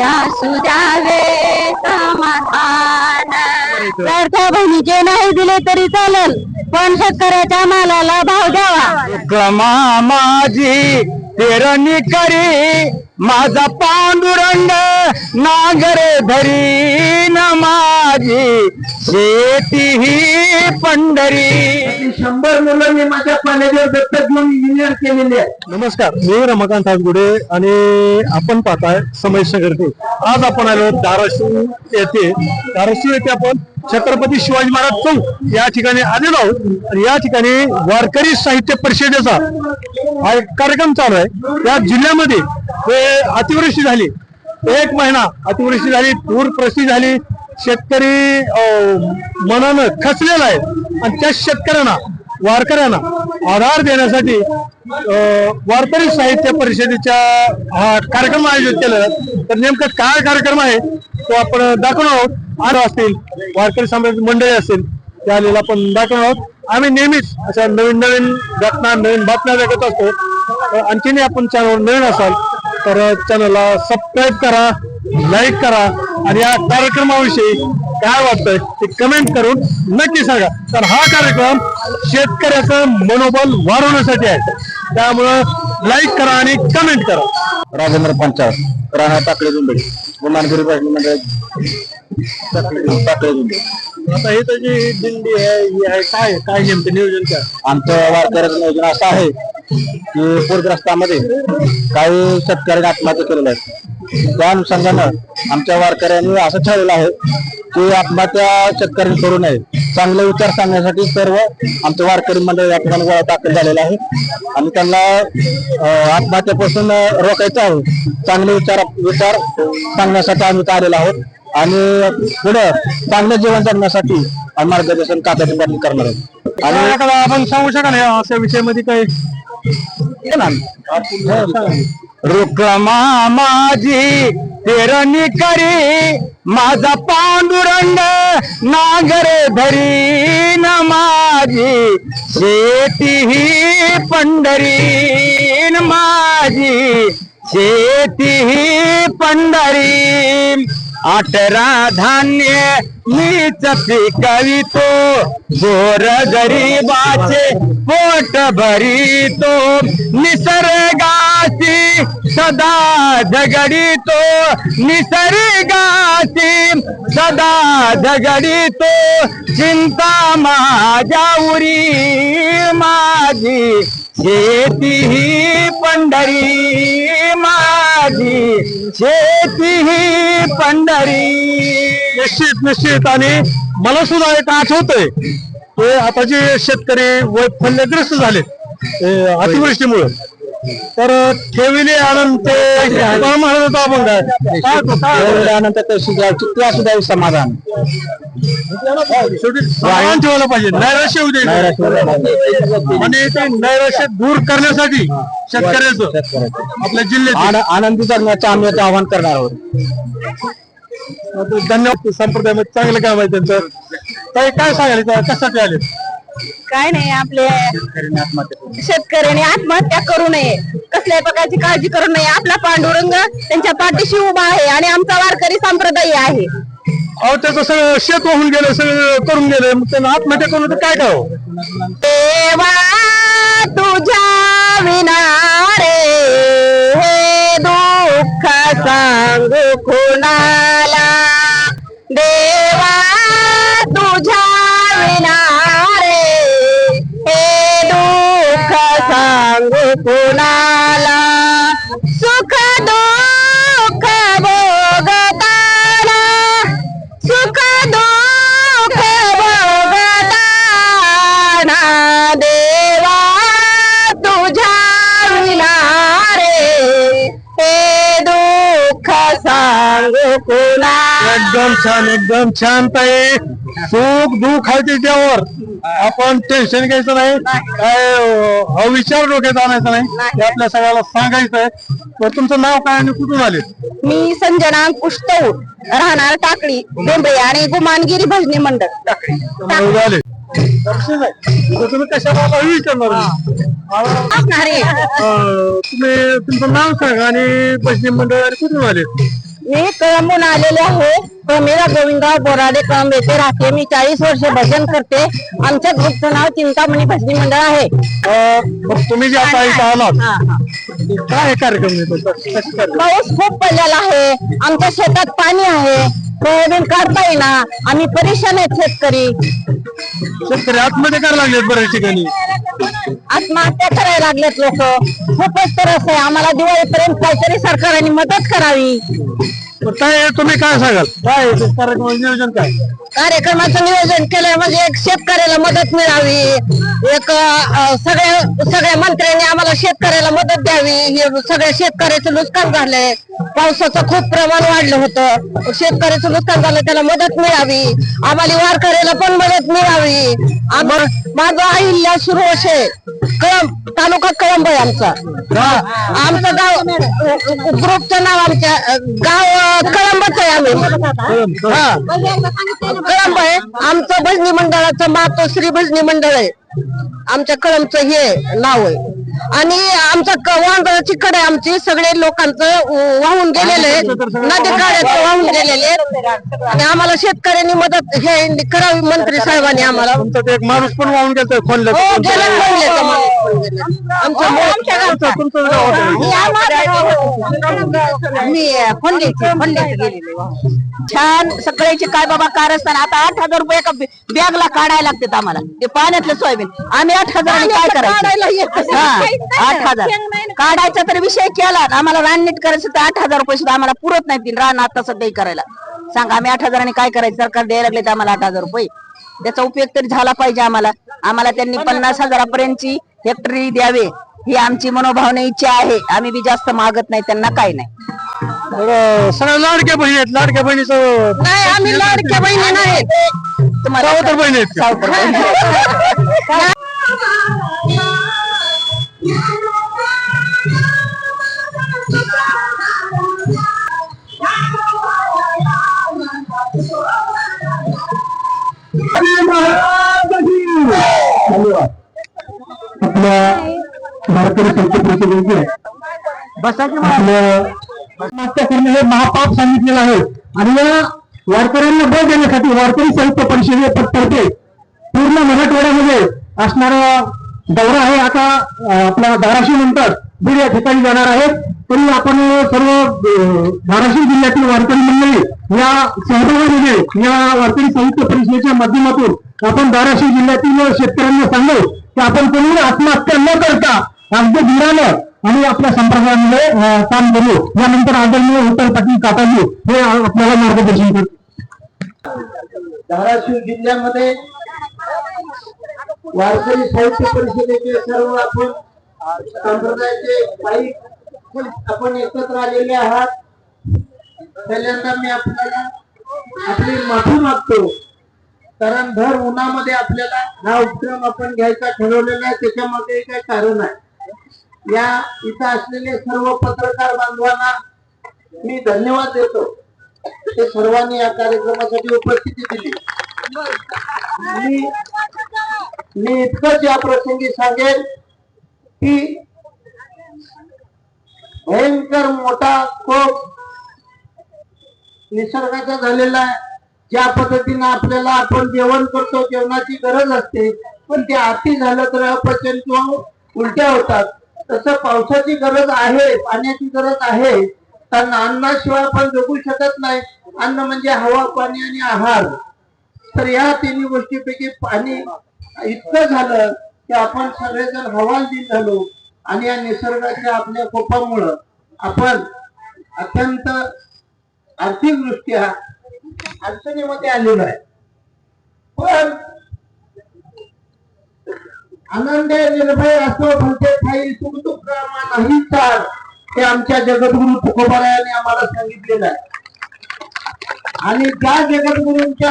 असू द्यावे समाधान. बहिणीचे नाही दिले तरी चालेल पण शेतकऱ्याच्या मालाला भाव द्यावा. माझी पेरणी करी माझा पांडुरंग नागरे धरी न माझी शेती ही पंढरी. शंभर मुलं मी माझ्या कॉलेजवर दत्तक घेऊन इंजिनियर केलेले आहे. नमस्कार मी रमाकांत हातगुडे आणि आपण पाहताय समय संघर्ष आज आपण आलो धाराशिव येथे. धाराशिव येथे आपण छत्रपती शिवाजी महाराज चौक या ठिकाणी आलेलो आहोत. आणि या ठिकाणी वारकरी साहित्य परिषदेचा हा एक कार्यक्रम चालू आहे. या जिल्ह्यामध्ये हे अतिवृष्टी झाली. एक महिना अतिवृष्टी झाली पूर परिस्थिती झाली. शेतकरी अं, मनानं खचलेला आहे. आणि त्या शेतकऱ्यांना वारकऱ्यांना आधार देण्यासाठी वारकरी साहित्य परिषदेच्या हा कार्यक्रम आयोजित केलेला तर नेमकं काय कार्यक्रम आहे तो आपण दाखवणार आहोत. आलो असतील वारकरी साम्राज्य मंडळी असेल त्या आलेला आपण दाखवणार आहोत. आम्ही नेहमीच अशा नवीन नवीन घटना नवीन बातम्या दाखवत असतो. तर आणखीनही आपण चॅनलवर नवीन असाल तर चॅनलला सबस्क्राईब करा लाईक करा आणि या कार्यक्रमाविषयी काय वाटतंय ते कमेंट करून नक्की सांगा. तर हा कार्यक्रम शेतकऱ्याचं मनोबल वाढवण्यासाठी आहे. त्यामुळं लाईक करा आणि कमेंट करा. राजेंद्र पंचायत राणा टाकळे जुंबे गुमानगिरी भाजनी मंडळ टाकळे जुंबे आता हे त्याची दिंडी आहे ही आहे काय आहे? काय नेमकं नियोजन काय? आमचं वारकऱ्याचं नियोजन असं आहे की पूरग्रस्तामध्ये काही शेतकऱ्यांनी आत्महत्या केलेल्या आहेत. त्या अनुषंगानं आमच्या वारकऱ्यांनी असं ठरवलं आहे की आत्महत्या शेतकऱ्यांनी करू नये. चांगले विचार सांगण्यासाठी सर्व आमचं वारकरी मंडळ या ठिकाणी गोळा दाखल झालेलं आहे आणि त्यांना आत्महत्यापासून रोखायचं आहे. चांगले विचार विचार सांगण्यासाठी आम्ही आलेलो आहोत. आणि पुढे चांगलं जीवन जगण्यासाठी आम्ही मार्गदर्शन काकाची पाटील करणार आहोत. आणि आपण सांगू शकाल या अशा विषयामध्ये काही? रुक्मा माझी पेरणी करी माझा पांडुरंग नागरे धरी न माझी शेती ही पंढरी न माझी शेती ही पंढरी. अठरा धान्य मीच पिकवितो गोर गरीबाचे पोट भरितो निसर्गाशी सदा झगडितो निसर्गाशी सदा झगडितो चिंता माझ्या उरी माझी शेती ही पंढरी माझी शेती ही पंढरी. निश्चित निश्चित. आणि मला सुद्धा एक आठवतंय ते आता जे शेतकरी वैफल्यग्रस्त झाले अतिवृष्टीमुळे. तर ठेविले आनंद ते सुद्धा त्या सुद्धा समाधान. ठेवायला पाहिजे. नैराश्य होऊ द्यायचं आणि ते नैराश्य दूर करण्यासाठी शेतकऱ्याचं आपल्या जिल्ह्यात आन- आनंदी जगण्याचं आम्ही आवाहन करणार आहोत. धन्यवाद संप्रदायामध्ये चांगलं काम आहे त्यांचं. ताई, काय सांगायला कशासाठी आले काय नाही आपले शेतकऱ्याने आत्महत्या करू नये. कसल्याही प्रकारची काळजी करू नये. आपला पांडुरंग त्यांच्या पाठीशी उभा आहे आणि आमचा वारकरी संप्रदाय आहे. अहो त्याचं सगळं शेत वाहून गेलं सगळं करून गेलं. मग त्यांना आत्महत्या करून तर काय करावं देवा तुझ्या विना रे हे दुःख सांगू कुणाला देवा तुझ्या विनारे हे दुःख सांगू कुणाला? सुख दुःख भोगताना सुख दुःख भोगताना देवा तुझ्या विनारे हे दुःख सांगू कुणाला? एकदम छान एकदम छान ताई. सुख दुःख आहे त्याच्यावर. आपण टेन्शन घ्यायचं नाही. काय अविचार डोक्यात आणायचा नाही. ते आपल्या सगळ्याला सांगायचं आहे तर तुमचं नाव काय आणि कुठून आले? मी संजना पुष्टऊ राहणार टाकळी बेंबळे आणि गुमानगिरी भजनी मंडळ. त्यामुळे आले. दर्शन आहे. तर तुम्ही कशाला आता विचारणार मला- असणार आहे. अं, तुम्ही तुमचं नाव सांगा आणि भजनी मंडळ आणि कुठून आले? मी कळंबून आलेले आहे. प्रमिला गोविंदराव बोराडे कळंब येथे राहते. मी चाळीस वर्ष भजन करते. आमच्या ग्रुपचं नाव चिंतामणी भजनी मंडळ आहे. तुम्ही जे आता इथं आलात. काय कार्यक्रम पाऊस खूप पडलेला आहे. आमच्या शेतात पाणी आहे. सोयाबीन काढता येईना. आम्ही परेशान आहेत शेतकरी. शेतकरी आतमध्ये करायला लागलेत बऱ्याच ठिकाणी. आत्महत्या करायला लागलेत लोक. खूपच त्रास आहे. आम्हाला दिवाळीपर्यंत काहीतरी सरकारने मदत करावी. तर काय तुम्ही काय सांगाल? काय कार्यक्रमाचं नियोजन काय? कार्यक्रमाचं नियोजन केलंय. म्हणजे एक शेतकऱ्याला मदत मिळावी. एक सगळ्या सगळ्या मंत्र्यांनी आम्हाला शेतकऱ्याला मदत द्यावी. हे सगळ्या शेतकऱ्याचं नुकसान झालंय. पावसाचं खूप प्रमाण वाढलं होतं. शेतकऱ्याचं नुकसान झालं त्याला मदत मिळावी. आम्हाला वारकऱ्याला पण मदत मिळावी. आम- माझं अहिल्या सुरवशे कळंब तालुका कळंब आहे आमचा. हा. आमचं गाव ग्रुपचं नाव आमच्या गाव कळंबच आहे आम्ही. हा. कळंब आहे आमचं भजनी मंडळाचं मातोश्री भजनी मंडळ आहे. आमच्या कळंबचं हे नाव आहे. आणि आमचं वांगची कडे आमची सगळे लोकांचं वाहून गेलेलं आहे. नदी काढ्याचं वाहून गेलेले. आणि आम्हाला शेतकऱ्यांनी मदत हे करावी मंत्री साहेबांनी आम्हाला. हो एक माणूस पण वाहून गेला. मी गेलेली. आहे. छान सगळ्याचे काय बाबा कारस्थान. आता आठ हजार रुपये एका बॅगला काढायला लागतात आम्हाला. ते पाण्यातलं सोयाबीन आम्ही आठ हजारांनी काय करायचं? हा, आठ हजार. काढायचा तर विषय केला. आम्हाला रान नीट करायचं तर आठ हजार रुपये सुद्धा आम्हाला पुरत नाही रान आता सध्या करायला. सांगा आम्ही आठ हजारांनी काय करायचं? सरकार द्यायला लागले तर आम्हाला आठ हजार रुपये. त्याचा उपयोग तरी झाला पाहिजे आम्हाला. आम्हाला त्यांनी पन्नास हजारापर्यंतची हेक्टरी द्यावे. ही आमची मनोभावना इच्छा आहे. आम्ही बी जास्त मागत नाही त्यांना काही नाही. सगळ्या लाडक्या बहिणी आहेत. लाडक्या बहिणीचं नाही आम्ही लाडक्या बहिणी नाहीत. तुम्हाला सावतर बहिणी आहेत का? सावतर बहिणी. आपल्या हे महापाप सांगितलेलं आहे. आणि या वारकऱ्यांना बळ देण्यासाठी वारकरी साहित्य परिषदेतर्फे पूर्ण मराठवाड्यामध्ये असणारा दौरा आहे. आता आपल्या धाराशिव नंतर बीड या ठिकाणी जाणार आहेत. तरी आपण सर्व धाराशिव जिल्ह्यातील वारकरी मंडळी या सहभागामध्ये या वारकरी साहित्य परिषदेच्या माध्यमातून आपण धाराशिव जिल्ह्यातील शेतकऱ्यांना सांगू की आपण कोणी आत्महत्या न करता अगदी धीरानं आणि आपल्या संप्रदायामध्ये काम करू. यानंतर आदरणीय उत्तर पाटील काकाजी हे आपल्याला मार्गदर्शन करतील. धाराशिव जिल्ह्यामध्ये वारकरी साहित्य परिषदेचे सर्व आपण संप्रदायाचे काही आपण एकत्र आलेले आहात. पहिल्यांदा मी आपल्याला आपली माफी मागतो. कारण भर उन्हामध्ये आपल्याला हा उपक्रम आपण घ्यायचा ठरवलेला आहे त्याच्यामध्ये काय कारण आहे. या इथं असलेले सर्व पत्रकार बांधवांना मी धन्यवाद देतो. ते सर्वांनी या कार्यक्रमासाठी उपस्थिती दिली. मी इतकंच या प्रसंगी सांगेन की भयंकर मोठा कोप निसर्गाचा झालेला आहे. ज्या पद्धतीनं आपल्याला आपण जेवण करतो जेवणाची गरज असते पण ते अति झालं तर अपचन किंवा उलट्या होतात. तसं पावसाची गरज आहे पाण्याची गरज आहे कारण अन्नाशिवाय आपण जगू शकत नाही. अन्न म्हणजे हवा पाणी आणि आहार. तर या तिन्ही गोष्टीपैकी पाणी इतकं झालं की आपण सगळेजण हवालदिल झालो. आणि या निसर्गाच्या आपल्या कोपामुळं आपण अत्यंत आर्थिकदृष्ट्या अडचणीमध्ये आलेलो आहे. पण आनंद निर्भय असो म्हणते ठाई सुख नाही चाल हे आमच्या जगद्गुरु तुकोबारायाने आम्हाला सांगितलेलं आहे. आणि त्या जगद्गुरूंच्या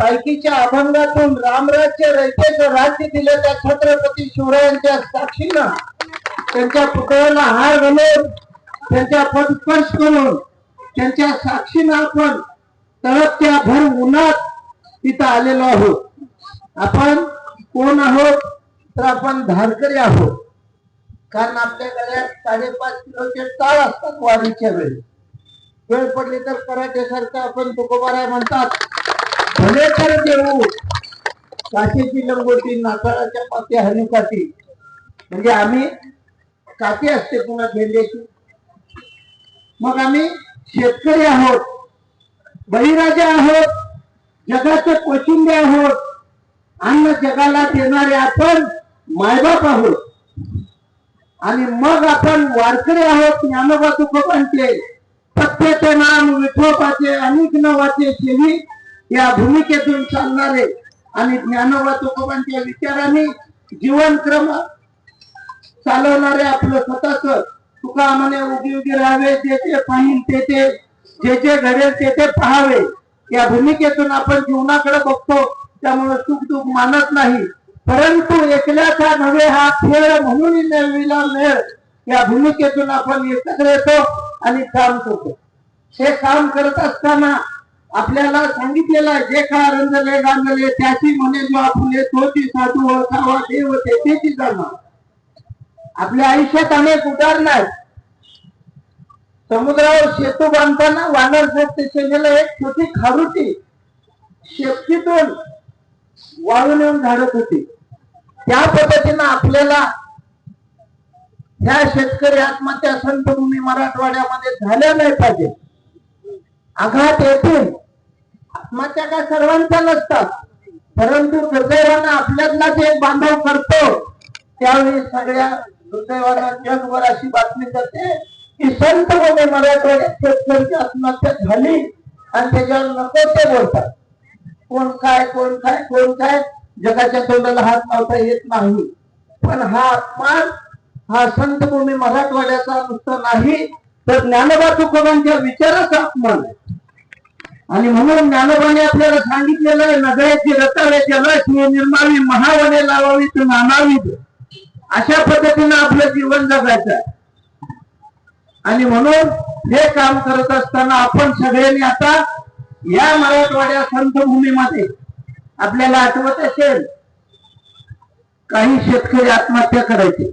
पालखीच्या अभंगातून रामराज्य रयतेचं राज्य दिलं त्या छत्रपती शिवरायांच्या साक्षीनं. त्यांच्या पुतळ्याला हार घालून त्यांच्या पदस्पर्श करून त्यांच्या साक्षीनं आपण तळपत्या भर उन्हात तिथं आलेलो आहोत. आपण कोण आहोत? तर आपण धारकरी आहोत. कारण आपल्या गळ्यात साडेपाच किलोचे टाळ असतात वारीच्या वेळी. वेळ पडली तर कराट्यासारखं आपण तुकोबाराय म्हणतात. भले तर देऊ. काशीची लंगोटी नाताळाच्या पाती हनुकाठी म्हणजे आम्ही काती असते पुन्हा झेंड्याची मग आम्ही शेतकरी आहोत. बळीराजा आहोत. जगाचे पोशिंदे आहोत. अन्न जगाला देणारे आपण मायबाप आहोत. आणि मग आपण वारकरी आहोत ज्ञानोबा तुकोबांचे. सत्याचे नाम विठोबाचे अनेक नावाचे सेवी या भूमिकेतून चालणारे आणि ज्ञानोबा तुकोबांच्या विचाराने जीवनक्रम चालवणारे आपलं स्वतःच तुका म्हणे उगी उगी राहावे जे ते पाहिल ते ते जे जे घडेल ते ते या भूमिकेतून आपण जीवनाकडे बघतो त्यामुळे सुख दुःख मानत नाही. परंतु एकल्याचा नव्हे हा खेळ म्हणून मिळविला मेळ या भूमिकेतून आपण एकत्र येतो आणि काम करतो. हे काम करत असताना आपल्याला सांगितलेला जे का रंजले गांजले त्याची म्हणे जो आपले तोची साधू ओळखावा देव त्याची जाणार आपल्या आयुष्यात अनेक उदाहरण आहेत. समुद्रावर सेतू बांधताना वानर सेनेला एक छोटी खारुटी. शेपटीतून वाळून येऊन झाडत होती. त्या पद्धतीनं आपल्याला ह्या शेतकरी आत्महत्या संतभूमी मराठवाड्यामध्ये झाल्या नाही पाहिजे. आघात येतील. आत्महत्या काय सर्वांच्या नसतात. परंतु दुर्दैवानं आपल्यातलाच एक बांधव करतो. त्यावेळी सगळ्या दुर्दैवानं जगभर अशी बातमी करते की संत होणे मराठवाड्यात शेतकऱ्याची आत्महत्या झाली आणि त्याच्यावर नको ते बोलतात. कोण काय कोण काय कोण काय? जगाच्या तोंडाला हात लावता येत नाही. पण हा अपमान हा संतभूमी मराठवाड्याचा नुसतं नाही तर ज्ञानोबा तुकोबांच्या विचाराचा अपमान आहे? आणि म्हणून ज्ञानोबाने आपल्याला सांगितलेलं आहे नगराची रताळे जलक्ष्मी निर्मावी महावने लावावीत नानावीत अशा पद्धतीनं आपलं जीवन जगायचं आहे. आणि म्हणून हे काम करत असताना आपण सगळ्यांनी आता या मराठवाड्या संतभूमीमध्ये आपल्याला आठवत असेल काही शेतकरी आत्महत्या करायचे.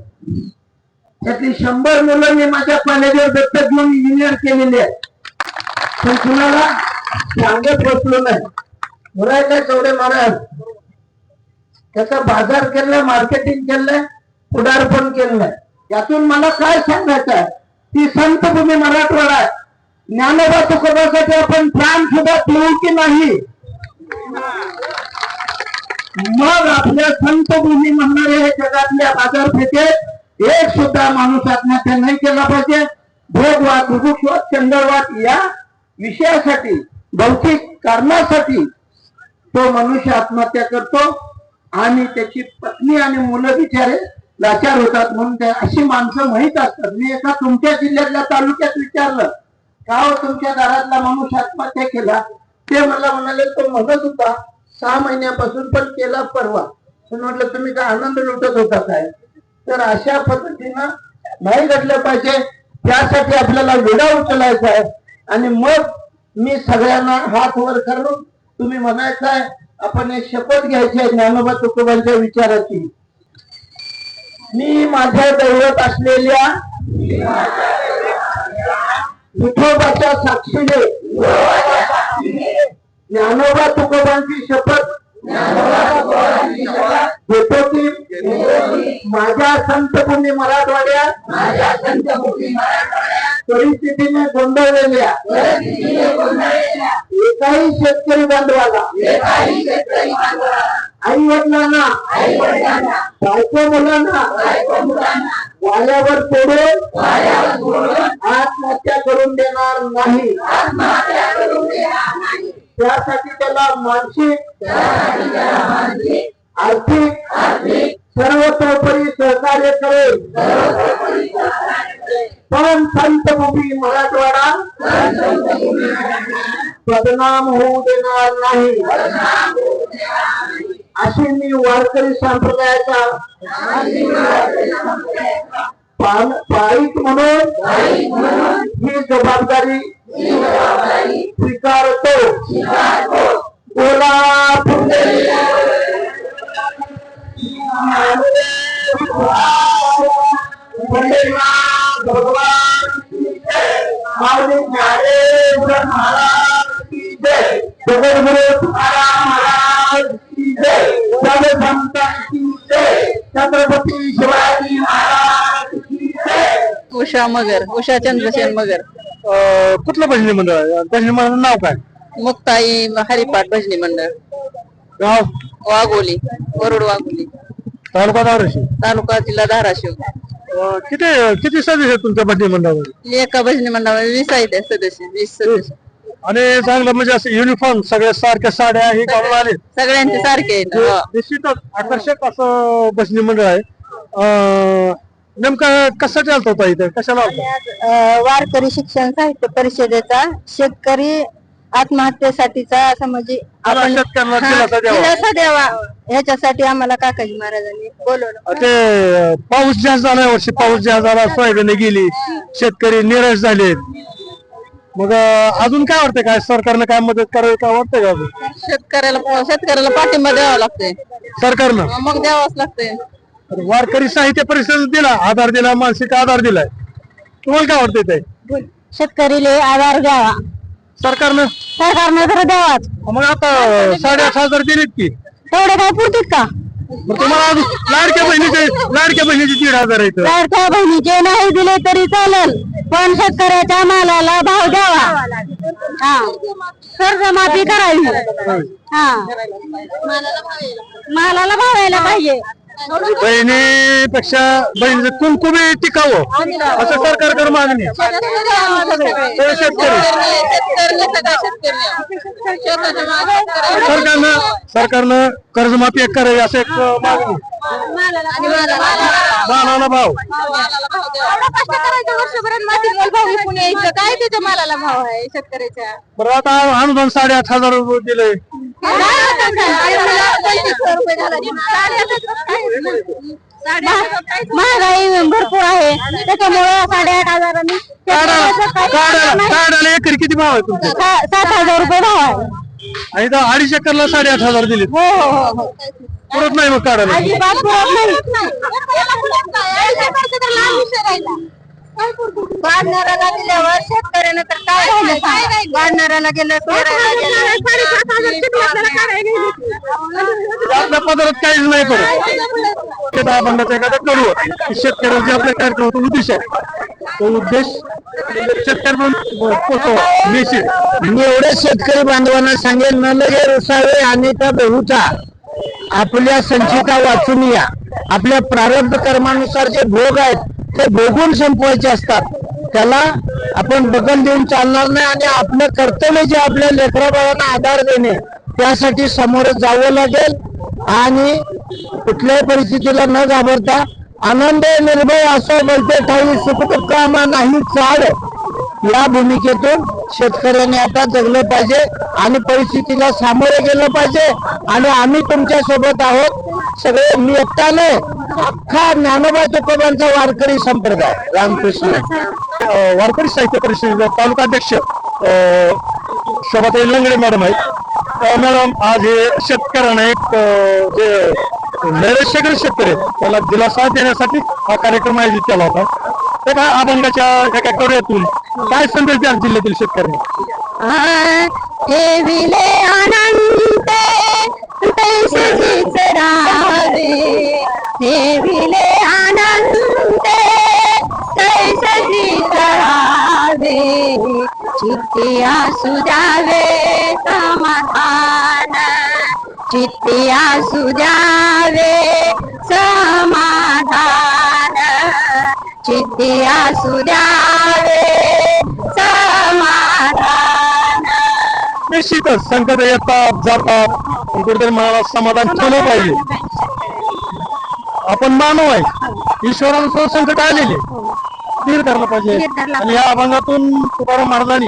त्यातली शंभर मुलं मी माझ्या कॉलेजवर दत्तक घेऊन इंजिनियर केलेले आहेत. पण कुणाला? सांगत बसलो नाही. मुलायला चौडे महाराज. त्याचा बाजार केलाय मार्केटिंग केलंय पुढारपण केलंय यातून मला काय सांगायचं आहे? ती संतभूमी मराठवाडा आहे. ज्ञानोबा तुकोबासाठी आपण प्राण सुद्धा ठेवू की नाही? मग आपल्या संतभूमी म्हणणारे हे जगातल्या बाजारपेठेत एक सुद्धा माणूस आत्महत्या नाही केला पाहिजे. भोगवाद रुभुक्षवाद चंडळवाद या विषयासाठी भौतिक कारणासाठी तो मनुष्य आत्महत्या करतो आणि त्याची पत्नी आणि मुलं बिचारे लाचार होतात म्हणून त्या अशी माणसं माहीत असतात. मी एका तुमच्या जिल्ह्यातल्या तालुक्यात विचारलं का हो तुमच्या दारातला माणूस आत्महत्या केला? ते मला म्हणाले तो म्हणत होता सहा महिन्यापासून पण केला परवा. पण म्हटलं तुम्ही काय आनंद लुटत होता काय? तर अशा पद्धतीनं नाही घडलं पाहिजे. त्यासाठी आपल्याला वेळा उचलायचा आहे. आणि मग मी सगळ्यांना हात वर करून तुम्ही म्हणायचं आपण एक शपथ घ्यायची आहे ज्ञानोबा तुकोबांच्या विचाराची. मी माझ्या दैवत असलेल्या विठोबाच्या साक्षीने ज्ञानोबा तुकोबांची शपथ घेतो की माझ्या संतभूमी मराठवाड्यात परिस्थितीने गोंधळलेल्या एकाही शेतकरी बांधवाला आई वडिलांना बायको मुलांना वाऱ्यावर सोडून आत्महत्या करून देणार नाही. त्यासाठी त्याला मानसिक आर्थिक सर्वतोपरी सहकार्य करेल. पण संतभूमी मराठवाडा बदनाम होऊ देणार नाही. अशी मी वारकरी संप्रदायाचा पाळीत म्हणून ही जबाबदारी स्वीकारतो. बोला छत्रपती शिवाजी महाराज उषा मगर उषा चंद्रसेन मगर. अं, कुठलं भजनी मंडळ? आहे भजनी मंडळ नाव काय? मुक्ताई हरिपाठ भजनी मंडळ. गाव? वाघोली वरुड वाघोली. तालुका धाराशिव. तालुका जिल्हा धाराशिव. अं, किती किती सदस्य आहेत तुमच्या भजनी मंडळामध्ये? एका भजनी मंडळामध्ये वीस आहेत सदस्य वीस सदस्य. आणि चांगलं म्हणजे असं युनिफॉर्म सगळ्या सारख्या साड्या हे घालून आले. सगळ्यांचे सारखे आहेत हो. निश्चितच आकर्षक असं भजनी मंडळ आहे. अं, नेमकं कसं चालतं होता इथे? कशाला अ, वारकरी शिक्षण साहित्य परिषदेचा शेतकरी आत्महत्येसाठीचा असं म्हणजे शेतकऱ्याला हा, दिलासा द्यावा. दिलासा द्यावा. ह्याच्यासाठी आम्हाला काकाजी महाराजांनी बोलवलं. ते अं, पाऊस जास्त झाला या वर्षी पाऊस जास्त झाला सोयाबीन गेली. शेतकरी निराश झालेत. मग अं, अजून काय वाटतंय? काय सरकारनं काय मदत करावी काय वाटतंय का अजून? शेतकऱ्याला शेतकऱ्याला पाठिंबा द्यावा लागतोय. सरकारनं? मग द्यावाच लागतंय. वारकरी साहित्य परिषद दिला आधार दिला मानसिक आधार दिलाय. तुम्हाला काय वाटतंय ते? शेतकरीले आधार द्यावा सरकारनं? सरकारनं तर द्यावाच. मग आता साडेआठ हजार दिलेत की. तेवढे काय पुरतील का? मग तुम्हाला अजून लाडक्या बहिणीचे लाडक्या बहिणीचे दीड हजार आहेत. लाडक्या बहिणीचे नाही दिले तरी चालेल पण शेतकऱ्याच्या मालाला भाव द्यावा. हा. कर्जमाफी करावी. हा. मालाला भाव यायला पाहिजे. बहिणीपेक्षा बहिणीचं कुंकुमी टिकावं असं सरकारकडे मागणी. आहे. सगळे शेतकरी. सरकारनं सरकारनं कर्जमाफी एक करावी असं एक मागणी. मालाला भाव. काय त्याच्या मालाला भाव आहे शेतकऱ्याच्या? बरं आता अनुदान साडेआठ हजार रुपये दिले महागाई भरपूर आहे त्याच्यामुळे साडेआठ हजारांनी काढायला एकरी किती भाव आहे तुमचे सात हजार रुपये भाव आहे आणि अडीच एकरला साडेआठ हजार दिले हो हो हो हो पुरत नाही मग काढायला दिल्यावर शेतकऱ्यानं तर काय राहिलं गेलं आपल्या काहीच नाही पडत. दहा एखादा शेतकऱ्यांचे आपल्या कार्यक्रमाचा उद्देश आहे तो उद्देश मी एवढ्या शेतकरी बांधवांना सांगेन न लगे रसावे आणि त्या बहुचा आपल्या संचिता वाचून या. आपल्या प्रारब्ध कर्मानुसार जे भोग आहेत ते भोगून संपवायचे असतात. त्याला आपण बगल देऊन चालणार नाही आणि आपलं कर्तव्य जे आपल्या लेकराबाळांना आधार देणे त्यासाठी समोर जावं लागेल आणि कुठल्याही परिस्थितीला न घाबरता आनंद निर्भय असं बोलते ठाई सुख कामा नाही चाड. या भूमिकेतून शेतकऱ्यांनी आता जगलं पाहिजे आणि परिस्थितीला सामोरे गेलं पाहिजे. आणि आम्ही तुमच्यासोबत आहोत. सगळे मी एकटा नाही अख्खा ज्ञानोबा तुकोबांचा वारकरी संप्रदाय रामकृष्ण. वारकरी साहित्य परिषदेचा तालुका अध्यक्ष शोभाताई लंगडे मॅडम आहेत. मॅडम आज हे शेतकऱ्यांना एक जे नैराश्यग्र शेतकरी त्याला दिलासा देण्यासाठी हा कार्यक्रम आयोजित केला होता. त्या काय अभंगाच्या एका कवड्यातून काय संदेश द्याल जिल्ह्यातील शेतकऱ्यांना? आनंद तैसेच आनंदे ठेविले आनंद तैसेच राहावे चित्ती असू द्यावे समाधान। चित्ती असू द्यावे समाधान। चित्ती असू द्यावे समाधान। निश्चितच संकट येतात जातात. कुठेतरी मनाला समाधान ठेवलं पाहिजे. आपण मानव आहे. ईश्वरानं संकट आलेले स्थिर धरलं पाहिजे. स्थिर धरलं आणि या अभंगातून तुकाराम महाराजांनी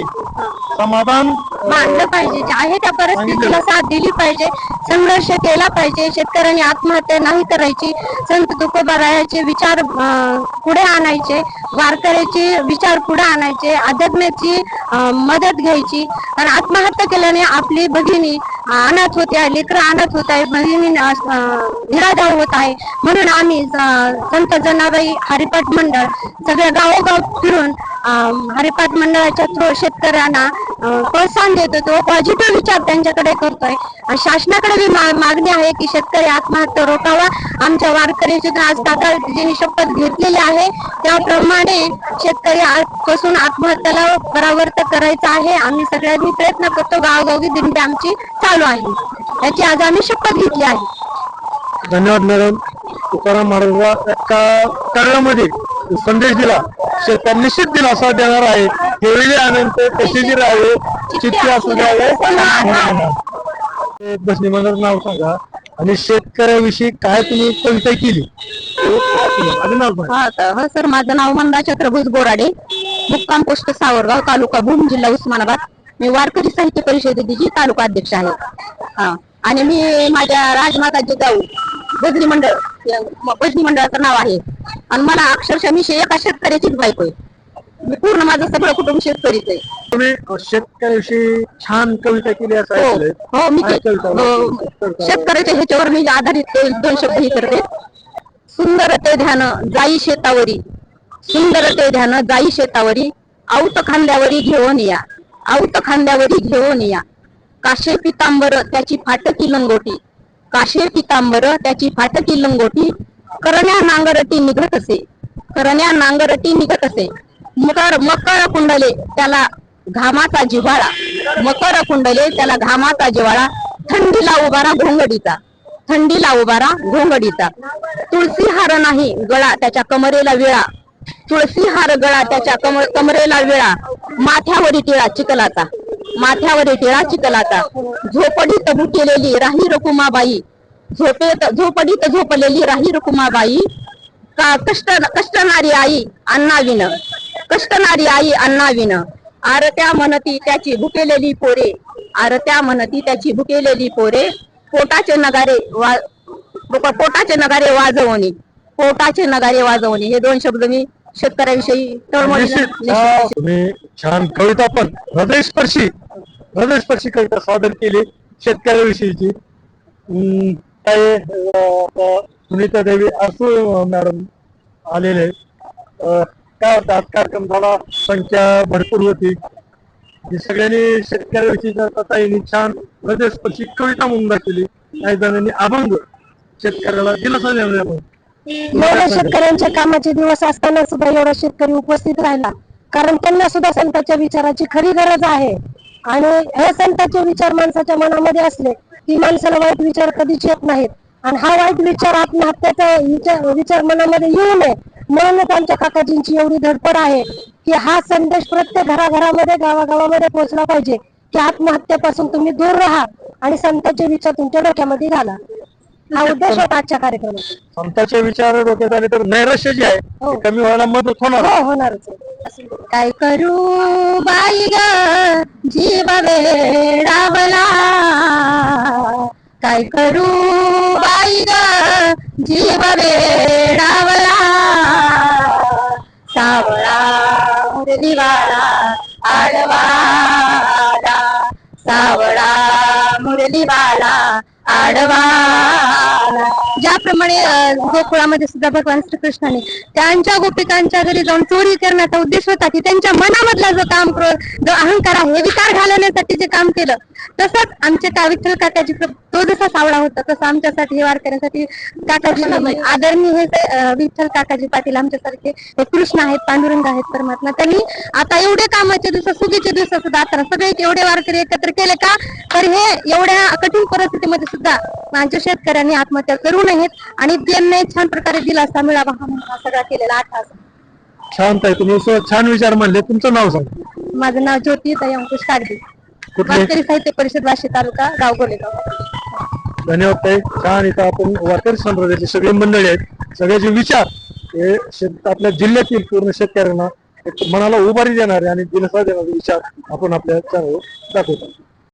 समाधान मानलं पाहिजे. जे आहे त्या परिस्थितीला साथ दिली पाहिजे. संघर्ष केला पाहिजे. शेतकऱ्यांनी आत्महत्या नाही करायची. संत तुकोबारायाचे विचार अं, पुढे आणायचे. वारकऱ्याचे विचार पुढे आणायचे. अध्यात्माची अं, मदत घ्यायची. कारण आत्महत्या केल्याने आपली भगिनी आणत होते आहे लेकरं होत आहे बहिणी निराधार होत आहे. म्हणून आम्ही संत जनाबाई हरिपाठ मंडळ सगळ्या गावोगाव फिरून हरिपाठ मंडळाच्या थ्रू शेतकऱ्यांना प्रोत्साहन देत होतो पॉझिटिव्ह विचार त्यांच्याकडे करतोय. शासनाकडे बी मागणी आहे की शेतकरी आत्महत्या रोखावा. आमच्या वारकरी सुद्धा आज काकाजींनी शपथ घेतलेली आहे. त्याप्रमाणे शेतकरी पासून आत्महत्याला परावर्त करायचा आहे. आम्ही सगळ्यांनी प्रयत्न करतो. गावगावी दिंडी आमची चालू आहे. याची आज आम्ही शपथ घेतली आहे. धन्यवाद मॅडम. तुकाराम महाराज एका कार्यामध्ये संदेश दिला. शेतकरी निश्चित दिलासा देणार आहे. ठेवलेले आनंद कसे राहावे चित्ती असू द्यावे. बसणी मंडळ नाव सांगा. आणि शेतकऱ्याविषयी काय तुम्ही कविता केली? आणि हा हो, सर माझं नाव मंदा चक्रभुज बोराडे मुक्काम पोस्ट सावरगाव तालुका भूम जिल्हा उस्मानाबाद. मी वारकरी साहित्य परिषदेची तालुका अध्यक्ष आहे. हा आणि मी माझ्या राजमाताचे गाव भजनी मंडळ या भजनी मंडळाचं नाव आहे. आणि मला अक्षरशः मी एका शेतकऱ्याचीच बायको आहे. मी पूर्ण माझं सगळं कुटुंब शेतकरीच आहे. तुम्ही शेतकऱ्याविषयी छान कविता केली असं हो ऐकलंय. हो मी ते- हो? शेतकऱ्याच्या ह्याच्यावर मी आधारित ते दोन शब्द ही करते. सुंदर ते ध्यान जाई शेतावरी. सुंदर ते ध्यान जाई शेतावरी. आऊत खांद्यावरी घेऊन या. आऊत खांद्यावरी घेऊन या. काशे पितांबर त्याची फाटकी लंगोटी काशे पितांबर त्याची फाटकी लंगोटी करण्या नांगरटी निघत असे. करण्या नांगरटी निघत असे. मकर मकर कुंडले त्याला घामाचा जिव्हाळा. मकर कुंडले त्याला घामाचा जिव्हाळा. थंडीला उभारा घोंगडीचा. थंडीला उभारा घोंगडीचा. तुळसी हार नाही गळा त्याच्या कमरेला विळा. तुळसी हार गळा त्याच्या कम कमरेला विळा. माथ्यावरी टिळा चिखलाचा. माथ्यावरी टिळा कलाता झोपडीत बुकेलेली राही रकुमाबाई झोपेत झोपडीत झोपलेली राही रकुमाबाई का कष्ट कष्टणारी आई अण्णाविन. कष्टणारी आई अण्णाविन. आरत्या म्हणती त्याची भुकेलेली पोरे. आरत्या म्हणती त्याची भुकेलेली पोरे. पोटाचे नगारे वा पोटाचे नगारे वाजवणे. पोटाचे नगारे वाजवणे. हे दोन शब्द मी शेतकऱ्याविषयी तुम्ही छान कविता पण हृदयस्पर्शी हृदयस्पर्शी कविता सादर केली शेतकऱ्याविषयीची. काय सुनीता देवी असू मॅडम आलेले काय होतं आज कार्यक्रम झाला संख्या भरपूर होती. सगळ्यांनी शेतकऱ्याविषयी ताईंनी छान हृदयस्पर्शी कविता म्हणून दाखवली काही जणांनी अभंग शेतकऱ्याला दिलासा देण्यामध्ये एवढ्या शेतकऱ्यांच्या कामाचे दिवस असताना सुद्धा एवढा शेतकरी उपस्थित राहिला. कारण त्यांना सुद्धा संतांच्या विचाराची खरी गरज आहे. आणि हे संतांचे विचार माणसाच्या मनामध्ये असले की माणसाला वाईट विचार कधीच येत नाहीत. आणि हा वाईट विचार आत्महत्याचा विचार विचार मनामध्ये येऊ नये. म्हणूनच आमच्या काकाजींची एवढी धडपड आहे की हा संदेश प्रत्येक घराघरामध्ये गावागावामध्ये पोहोचला पाहिजे की आत्महत्यापासून तुम्ही दूर राहा आणि संतांचे विचार तुमच्या डोक्यामध्ये घाला. हा उद्देश होता आजच्या कार्यक्रमात संतांचे विचार डोक्यात आले तर नैराश्य जे आहे हो. ते कमी व्हायला मदत होणार. हो होणारच आहे. काय करू बाई ग? जीव वेडावला. काय करू बाई ग? जीव वेडावला. सावळा मुरलीवाला आडवाला सावळा मुरलीवाला ஆடுவான ज्याप्रमाणे गोकुळामध्ये सुद्धा भगवान श्रीकृष्णाने त्यांच्या गोपिकांच्या घरी जाऊन चोरी करण्याचा उद्देश होता की त्यांच्या मनामधला जो काम जो अहंकार आहे हे विकार घालवण्यासाठी जे काम केलं तसंच आमचे का विठ्ठल काकाजी तो जसा सावळा होता तसं आमच्यासाठी हे वारकऱ्यांसाठी काकाजी आदरणीय हे विठ्ठल काकाजी पाटील आमच्यासारखे हे कृष्ण आहेत पांडुरंग आहेत परमात्मा त्यांनी आता एवढे कामाचे दिवस सुगीचे दिवस सुद्धा आता सगळे एवढे वारकरी एकत्र केले का? तर हे एवढ्या कठीण परिस्थितीमध्ये सुद्धा माझ्या शेतकऱ्यांनी आत्महत्या करू नयेत आणि त्यांना छान प्रकारे दिलासा मिळावा हा म्हणून हा सगळा केलेला आठ छान ताई तुम्ही स- छान विचार म्हणले तुमचं नाव सांगा. माझं नाव ज्योती ताई अंकुश कागदी कुठले? वारकरी साहित्य परिषद वाशी तालुका गाव गोलेगाव. धन्यवाद ताई. छान इथं आपण वारकरी संप्रदायाची सगळी मंडळी आहेत. सगळ्याचे विचार हे शेत आपल्या जिल्ह्यातील पूर्ण शेतकऱ्यांना एक मनाला उभारी देणारे आणि दिलासा देणारे विचार आपण आपल्या चॅनलवर दाखवतो.